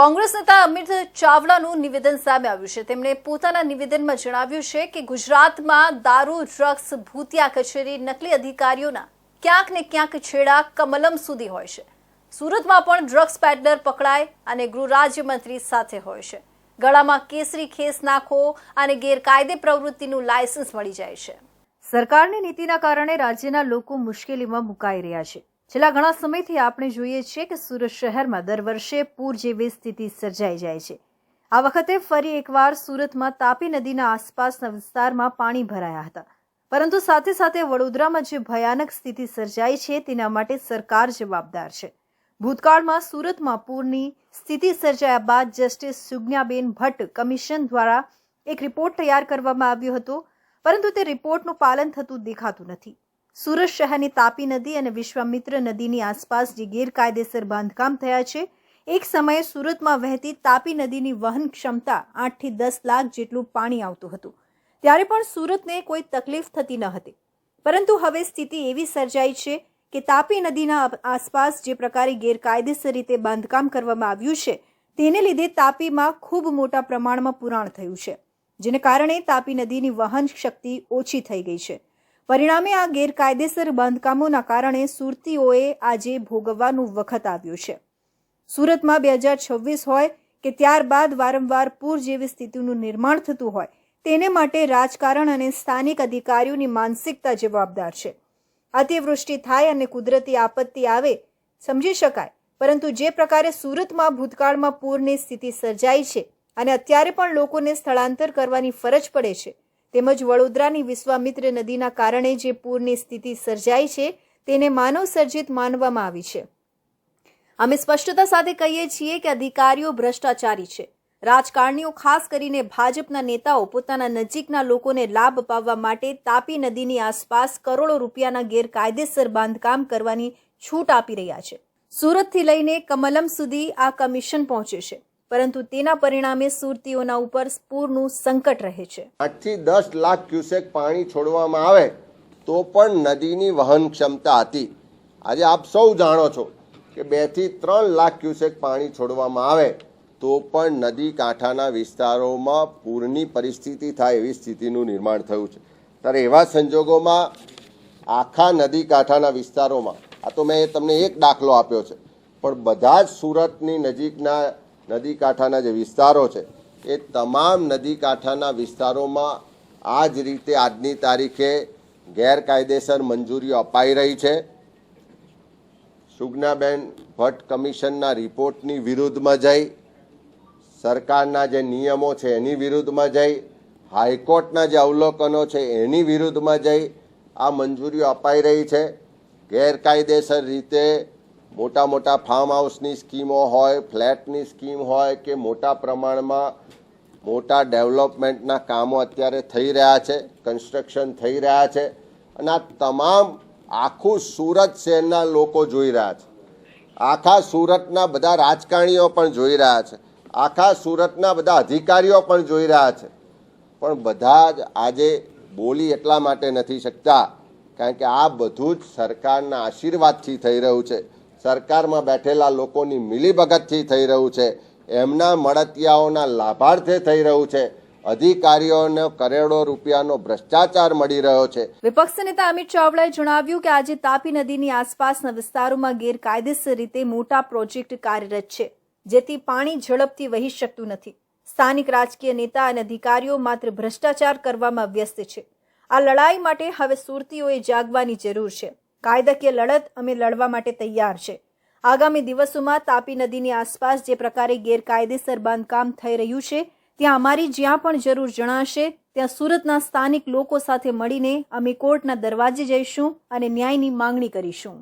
કોંગ્રેસ નેતા અમિત ચાવડાનું નિવેદન સામે આવ્યું છે. તેમણે પોતાના નિવેદનમાં જણાવ્યું છે કે ગુજરાતમાં દારૂ, ડ્રગ્સ, ભૂતિયા કચેરી, નકલી અધિકારીઓના ક્યાંક ને ક્યાંક છેડા કમલમ સુધી હોય છે. સુરતમાં પણ ડ્રગ્સ પેડલર પકડાય અને ગૃહ રાજ્યમંત્રી સાથે હોય છે. ગળામાં કેસરી ખેસ નાખો અને ગેરકાયદે પ્રવૃત્તિનું લાયસન્સ મળી જાય છે. સરકારની નીતિના કારણે રાજ્યના લોકો મુશ્કેલીમાં મુકાઈ રહ્યા છે. છેલ્લા ઘણા સમયથી આપણે જોઈએ છીએ કે સુરત શહેરમાં દર વર્ષે પૂર જેવી સ્થિતિ સર્જાઈ જાય છે. આ વખતે ફરી એકવાર સુરતમાં તાપી નદીના આસપાસના વિસ્તારમાં પાણી ભરાયા હતા. પરંતુ સાથે સાથે વડોદરામાં જે ભયાનક સ્થિતિ સર્જાઈ છે તેના માટે સરકાર જવાબદાર છે. ભૂતકાળમાં સુરતમાં પૂરની સ્થિતિ સર્જાયા બાદ જસ્ટિસ સુજ્ઞાબેન ભટ્ટ કમિશન દ્વારા એક રિપોર્ટ તૈયાર કરવામાં આવ્યો હતો, પરંતુ તે રિપોર્ટનું પાલન થતું દેખાતું નથી. સુરત શહેરની તાપી નદી અને વિશ્વામિત્ર નદીની આસપાસ જે ગેરકાયદેસર બાંધકામ થયા છે, એક સમયે સુરતમાં વહેતી તાપી નદીની વહન ક્ષમતા આઠથી દસ લાખ જેટલું પાણી આવતું હતું. ત્યારે પણ સુરતને કોઈ તકલીફ થતી ન હતી. પરંતુ હવે સ્થિતિ એવી સર્જાઈ છે કે તાપી નદીના આસપાસ જે પ્રકારે ગેરકાયદેસર રીતે બાંધકામ કરવામાં આવ્યું છે, તેને લીધે તાપીમાં ખૂબ મોટા પ્રમાણમાં પુરાણ થયું છે, જેને કારણે તાપી નદીની વહન શક્તિ ઓછી થઈ ગઈ છે. પરિણામે આ ગેરકાયદેસર બાંધકામોના કારણે સુરતીઓએ આજે ભોગવવાનું વખત આવ્યું છે. સુરતમાં બે હજાર છવ્વીસ હોય કે ત્યારબાદ વારંવાર પૂર જેવી સ્થિતિનું નિર્માણ થતું હોય, તેને માટે રાજકારણ અને સ્થાનિક અધિકારીઓની માનસિકતા જવાબદાર છે. અતિવૃષ્ટિ થાય અને કુદરતી આપત્તિ આવે, સમજી શકાય, પરંતુ જે પ્રકારે સુરતમાં ભૂતકાળમાં પૂરની સ્થિતિ સર્જાઈ છે અને અત્યારે પણ લોકોને સ્થળાંતર કરવાની ફરજ પડે છે તેમજ વડોદરાની વિશ્વામિત્ર નદીના કારણે જે પૂરની સ્થિતિ સર્જાઈ છે, તેને માનવ સર્જિત માનવામાં આવી છે. અમે સ્પષ્ટતા સાથે કહીએ છીએ કે અધિકારીઓ ભ્રષ્ટાચારી છે. રાજકારણીઓ ખાસ કરીને ભાજપના નેતાઓ પોતાના નજીકના લોકોને લાભ અપાવવા માટે તાપી નદીની આસપાસ કરોડો રૂપિયાના ગેરકાયદેસર બાંધકામ કરવાની છૂટ આપી રહ્યા છે. સુરતથી લઈને કમલમ સુધી આ કમિશન પહોંચે છે. પરંતુ તેના પરિણામે સુરતીઓના ઉપર પૂરનું સંકટ રહે છે. આઠથી દસ લાખ ક્યુસેક પાણી છોડવામાં આવે તો પણ નદીની વહન ક્ષમતા હતી. આજે આપ સૌ જાણો છો કે બેથી ત્રણ લાખ ક્યુસેક પાણી છોડવામાં આવે તો પણ નદી કાંઠાના વિસ્તારોમાં પૂરની પરિસ્થિતિ થાય એવી સ્થિતિનું નિર્માણ થયું છે. ત્યારે એવા સંજોગોમાં આખા નદી કાંઠાના વિસ્તારોમાં, આ તો મેં તમને એક દાખલો આપ્યો છે, પણ બધા જ સુરતની નજીકના નદી કાંઠાના જે વિસ્તારો છે, એ તમામ નદી કાંઠાના વિસ્તારોમાં આ જ રીતે આજની તારીખે ગેરકાયદેસર મંજૂરીઓ અપાઈ રહી છે. સુજ્ઞાબેન ભટ્ટ કમિશનના રિપોર્ટની વિરુદ્ધમાં જઈ, સરકારના જે નિયમો છે એની વિરુદ્ધમાં જઈ, હાઈકોર્ટના જે અવલોકનો છે એની વિરુદ્ધમાં જઈ આ મંજૂરીઓ અપાઈ રહી છે. ગેરકાયદેસર રીતે મોટા મોટા ફાર્મ હાઉસની સ્કીમો હોય ફ્લેટની સ્કીમ હોય કે મોટા પ્રમાણમાં મોટા ડેવલપમેન્ટના કામો અત્યારે થઈ રહ્યા છે કન્સ્ટ્રક્શન થઈ રહ્યા છે અને આ તમામ આખું સુરત શહેરના લોકો જોઈ રહ્યા છે. આખા સુરતના બધા રાજકારણીઓ પણ જોઈ રહ્યા છે. આખા સુરતના બધા અધિકારીઓ પણ જોઈ રહ્યા છે. પણ બધા જ આજે બોલી એટલા માટે નથી શકતા, કારણ કે આ બધું જ સરકારના આશીર્વાદથી થઈ રહ્યું છે. સરકારમાં બેઠેલા લોકોની મિલીભગતથી થઈ રહ્યું છે. એમના મળતિયાઓના લાભાર્થે થઈ રહ્યું છે. અધિકારીઓને કરોડો રૂપિયાનો ભ્રષ્ટાચાર મળી રહ્યો છે. વિપક્ષ નેતા અમિત ચાવડાએ જણાવ્યું કે આજે તાપી નદીની આસપાસના વિસ્તારોમાં ગેરકાયદેસર રીતે મોટા પ્રોજેક્ટ કાર્યરત છે, જેથી પાણી ઝડપથી વહી શકતું નથી. સ્થાનિક રાજકીય નેતા અને અધિકારીઓ માત્ર ભ્રષ્ટાચાર કરવામાં વ્યસ્ત છે. આ લડાઈ માટે હવે સુરતીઓએ જાગવાની જરૂર છે. કાયદાકીય લડત અમે લડવા માટે તૈયાર છે. આગામી દિવસોમાં તાપી નદીની આસપાસ જે પ્રકારે ગેરકાયદેસર બાંધકામ થઈ રહ્યું છે, ત્યાં અમારી જ્યાં પણ જરૂર જણાશે, ત્યાં સુરતના સ્થાનિક લોકો સાથે મળીને અમે કોર્ટના દરવાજે જઈશું અને ન્યાયની માંગણી કરીશું.